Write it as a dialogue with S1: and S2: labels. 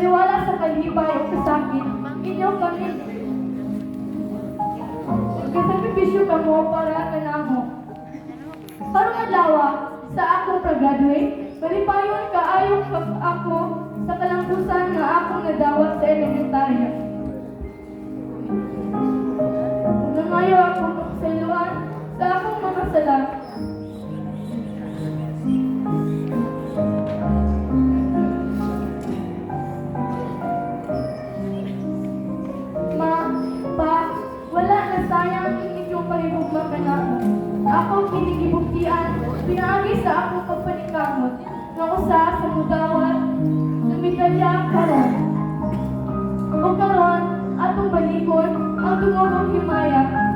S1: Taliwala sa kalibay o kasakit, inyo kami Kasakripisyo ka mo para kanamo. Karong adlaw sa akong pag-graduate, malipayon kaayo ka ako sa kalampusan nga akong nadawat sa elementarya. Ako. Ako kinigibuktian, pinaagi sa akong pagpanikamot, nga usa sa mudawat, sa medalya karon. O karon, atong balikon, ang tungobong himaya